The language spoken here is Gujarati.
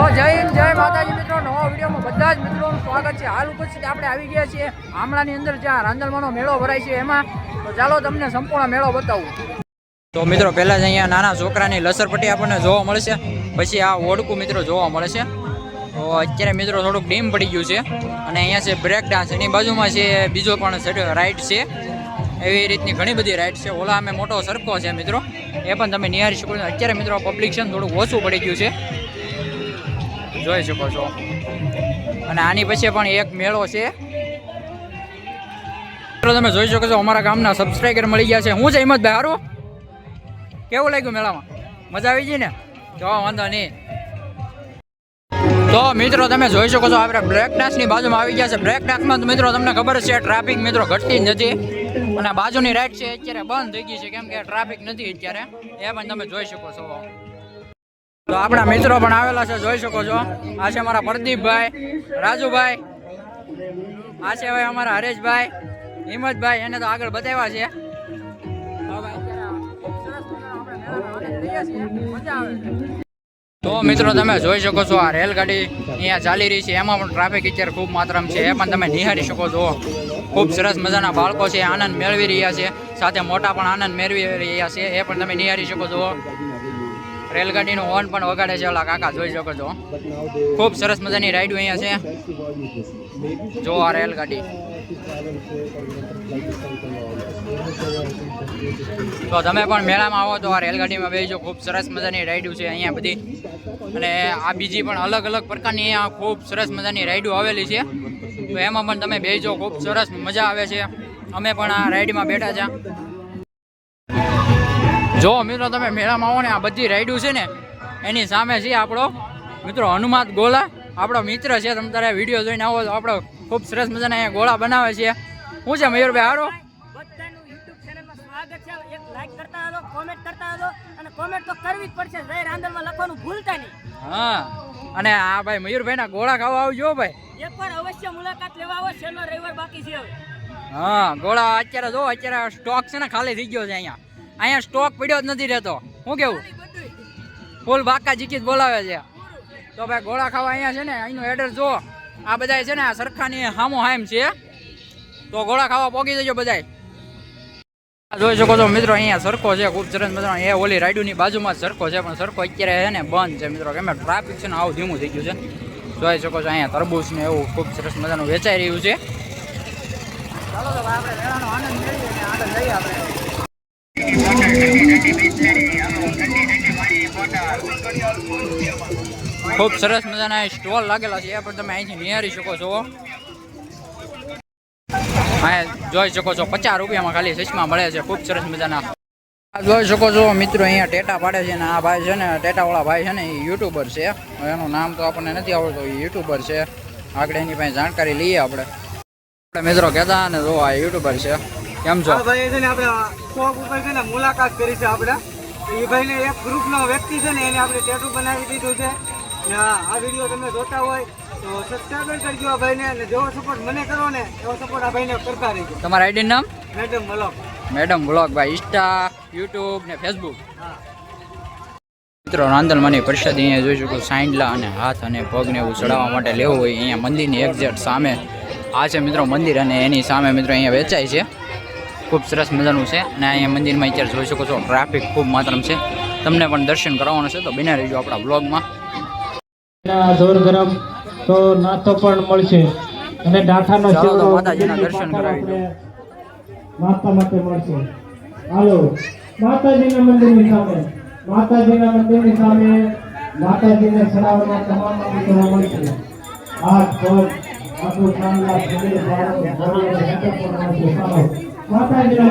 તો જય હિન્દ, જય માતાજી મિત્રો. નવા વિડીયોમાં બધા જ મિત્રોનું સ્વાગત છે. હાલ ઉપસ્થિત આપણે આવી ગયા છીએ આમળાની અંદર, જ્યાં રાંદલમાંનો મેળો ભરાય છે એમાં. તો ચાલો તમને સંપૂર્ણ મેળો બતાવું. તો મિત્રો, પહેલાં જ અહીંયા નાના છોકરાની લસરપટ્ટી આપણને જોવા મળશે. પછી આ ઓડકું મિત્રો જોવા મળે છે તો અત્યારે મિત્રો થોડુંક ડીમ પડી ગયું છે. અને અહીંયા છે બ્રેક ડાન્સ. એની બાજુમાં છે બીજો પણ રાઇડ છે. એવી રીતની ઘણી બધી રાઇડ છે. ઓલા અમે મોટો સરખો છે મિત્રો. એ પણ તમે નિહાળી શકો અત્યારે મિત્રો પબ્લિક છે થોડુંક ઓછું પડી ગયું છે. જોઈ શકો છો. અને આની પછી પણ એક મેળો છે. મિત્રો, તમે જોઈ શકો છો, અમારા ગામના સબસ્ક્રાઈબર મળી ગયા છે. હું છે હિંમતભાઈ, હારું? કેવું લાગ્યું મેળામાં? મજા આવી ગઈ ને? જો વાંધો નહીં. તો મિત્રો, તમે જોઈ શકો છો, આપણે બ્રેક ડાન્સની બાજુમાં આવી ગયા છે. બ્રેક ડાન્સમાં મિત્રો, તમને ખબર છે ટ્રાફિક મિત્રો ઘટતી જ નથી. અને બાજુની રાઈડ છે, અત્યારે બંધ થઈ ગઈ છે. કેમ કે ટ્રાફિક નથી અત્યારે. એ પણ તમે જોઈ શકો છો. તો આપણા મિત્રો પણ આવેલા છે, જોઈ શકો છો. આ છે અમારા પ્રદીપભાઈ, રાજુભાઈ, આ છે ભાઈ અમારા હરેશભાઈ, હિંમતભાઈ, એને તો આગળ બતાવ્યા છે. તો મિત્રો તમે જોઈ શકો છો, આ રેલગાડી અહીંયા ચાલી રહી છે. એમાં પણ ટ્રાફિક અત્યારે ખૂબ માત્રામાં છે. એ પણ તમે નિહાળી શકો છો. ખૂબ સરસ મજાના બાળકો છે, આનંદ મેળવી રહ્યા છે. સાથે મોટા પણ આનંદ મેળવી રહ્યા છે. એ પણ તમે નિહાળી શકો છો. રેલગાડીનું હોર્ન પણ વગાડે છે. ઓલા કાકા, જોઈ શકો છો. ખૂબ સરસ મજાની રાઈડ અહીંયા છે. જો આ રેલગાડી. તો તમે પણ મેળામાં આવો તો આ રેલગાડીમાં બેસજો. ખૂબ સરસ મજાની રાઈડો છે અહીંયા બધી. અને આ બીજી પણ અલગ અલગ પ્રકારની અહીંયા ખૂબ સરસ મજાની રાઈડો આવેલી છે. તો એમાં પણ તમે બેસજો. ખૂબ સરસ મજા આવે છે. અમે પણ આ રાઈડમાં બેઠા છે. જો મિત્રો તમે મેળામાં આવો ને આ બધી રાઈડું છે ને એની સામે છે આપણો મિત્રો હનુમાન ગોલા. આપણો મિત્ર છે તમે તારે વીડિયો જોઈને આવો તો આપણો ખૂબ સરસ મજાના અહીંયા ગોળા બનાવે છે. શું છે મયુરભાઈ હારો? હા અને આ ભાઈ મયુરભાઈના ગોળા ખાવા આવજો ભાઈ. એકવાર અવશ્ય મુલાકાત લેવા આવો શનિવાર રવિવાર બાકી છે હા ગોળા અત્યારે જો અત્યારે સ્ટોક છે ને ખાલી થઈ ગયો છે અહીંયા. અહીંયા સ્ટોક પડ્યો જ નથી રહેતો. શું કેવું? ફૂલ બાકા જીકી બોલાવે છે. તો ભાઈ ગોળા ખાવા અહીંયા છે ને, અહીંનું એડ્રેસ જો આ બધા છે ને, આ સરખાની હામો હામ છે. તો ગોળા ખાવા પોગી જજો બધાય. જોઈ શકો છો મિત્રો, અહીંયા સરખો છે, ખૂબ સરસ મજાનો. એ ઓલી રાઈડુની બાજુમાં સરખો છે, પણ સરખો અત્યારે છે ને, બંધ છે મિત્રો. કેમ ટ્રાફિક છે ને, આવું ધીમું થઈ ગયું છે. જોઈ શકો છો અહીંયા તરબૂચ ને એવું ખૂબ સરસ મજાનું વેચાઈ રહ્યું છે. ચાલો તો આપણે આનંદ મેળવીએ આગળ જઈએ આપણે. ખૂબ સરસ મજાના સ્ટોલ લાગેલા છે. એ પણ તમે અહીંથી નિહારી શકો છો. અહીંયા જોઈ શકો છો, પચાસ રૂપિયામાં ખાલી ચશ્મા મળે છે. ખૂબ સરસ મજાના. જોઈ શકો છો મિત્રો, અહીંયા ટેટા પાડે છે ને આ ભાઈ છે ને, ટેટાવાળા ભાઈ છે ને, એ યુટ્યુબર છે. એનું નામ તો આપણને નથી આવડતું, એ યુટ્યુબર છે. આગળ એની પાસે જાણકારી લઈએ આપણે. આપણે મિત્રો કહેતા ને, જો આ યુટ્યુબર છે. કેમ છો? ભાઈ છે ને આપણે શોપ ઉપર છે ને મુલાકાત કરી છે આપણે. એ ભાઈને એક ગ્રુપનો વ્યક્તિ છે ને એને આપણે ટેટુ બનાવી દીધું છે. આ વીડિયો તમે જોતા હોય તો સબસ્ક્રાઈબર કરજો આ ભાઈને અને જેવો સપોર્ટ મને કરો ને એવો સપોર્ટ આ ભાઈને કરતા રહેજો. તમારા આઈડી નામ? મેડમ મલોક. મેડમ બ્લોગ ભાઈ ઇન્સ્ટા યુટ્યુબ ને ફેસબુક મિત્રો રાંદલમાંની પરિષદ અહીંયા જોઈ શકો સાંડલા અને હાથ અને પગને એવું ચડાવવા માટે લેવું હોય અહીંયા મંદિરની એક્ઝેક્ટ સામે. આ છે મિત્રો મંદિર અને એની સામે મિત્રો અહીંયા વેચાય છે. ખૂબ સરસ મજાનું છે અને અહીંયા મંદિરમાં અત્યારે જોઈ શકો છો ટ્રાફિક ખૂબ માત્રમ છે. તમને પણ દર્શન કરાવવાનું છે તો બિના રહેજો આપણા બ્લોગમાં. ધોર જોર ગરમ. તો નાસ્તો પણ મળશે. અને ડાઠાનો ચાલો માતાજીના દર્શન કરાવી દો. માતા માટે મળશે. હાલો. માતાજીના મંદિરની સામે. માતાજીના મંદિરની સામે માતાજીને ચડાવવાના તમામ મિત્રો મળશે. હાથ પગ આપણું ચાંદલા શરીર ભારત మాట్లాడిన